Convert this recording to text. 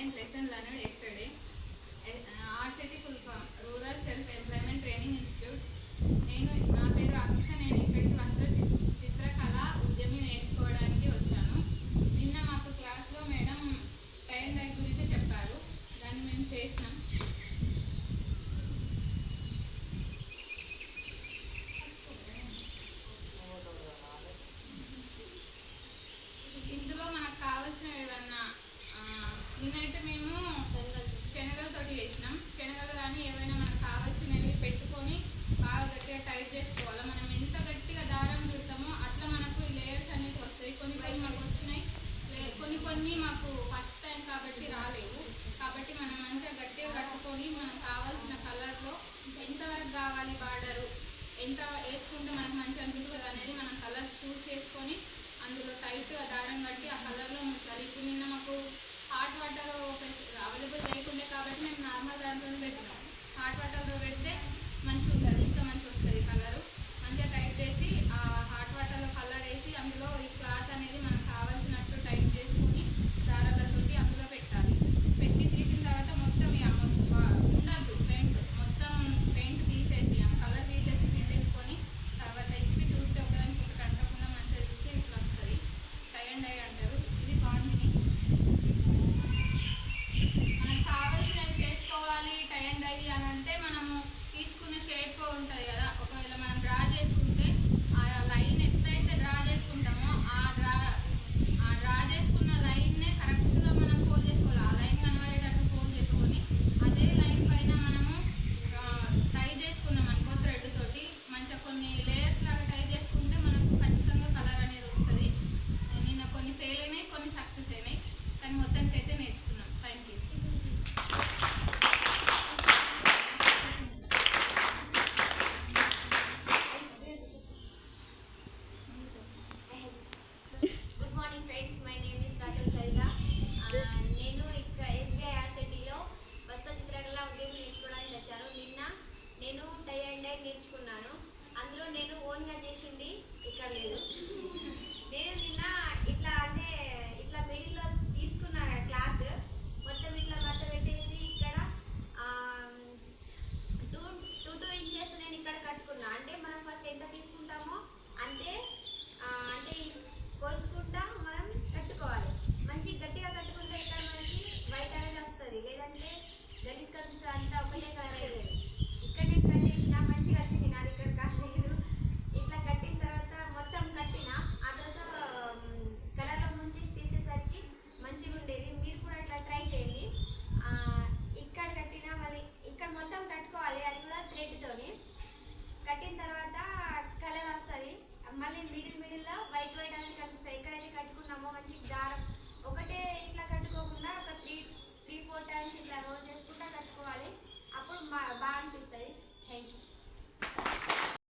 Student lesson learned yesterday RSETI full form rural self employment training institute నేను నా పేరు ఆకాంక్ష నేను ఇక్కడికి వస్త్ర చిత్రకళ ఉద్యమి నేర్చుకోవడానికి వచ్చాను. నిన్న మాకు క్లాస్లో మేడం టైం డై గురించి చెప్పారు. దాన్ని మేము చేసినాం ఇందులో మనకు కావాల్సిన ఏదన్నా ఆ, నిన్నైతే మేము శనగలతోటి చేసినాం. శనగలు కానీ ఏవైనా మనకు కావాల్సినవి పెట్టుకొని బాగా గట్టిగా టైట్ చేసుకోవాలి. మనం ఎంత గట్టిగా దారం చుడతామో అట్లా మనకు ఈ లేయర్స్ అనేవి వస్తాయి. కొన్ని కొన్ని మాకు వచ్చినాయి. లే- కొన్ని కొన్ని మాకు ఫస్ట్ టైం కాబట్టి రాలేవు. కాబట్టి మనం మంచిగా గట్టిగా కట్టుకొని మనకు కావాల్సిన కలర్లో ఎంతవరకు కావాలి బార్డరు ఎంత వేసుకుంటే మనకు మంచిగా అనిపిస్తుంది అనేది మనం కలర్స్ చూస్ చేసుకొని అంటే మనము తీసుకున్న షేప్ ఉంటుంది కదా. ఒకవేళ మనం డ్రా చేసి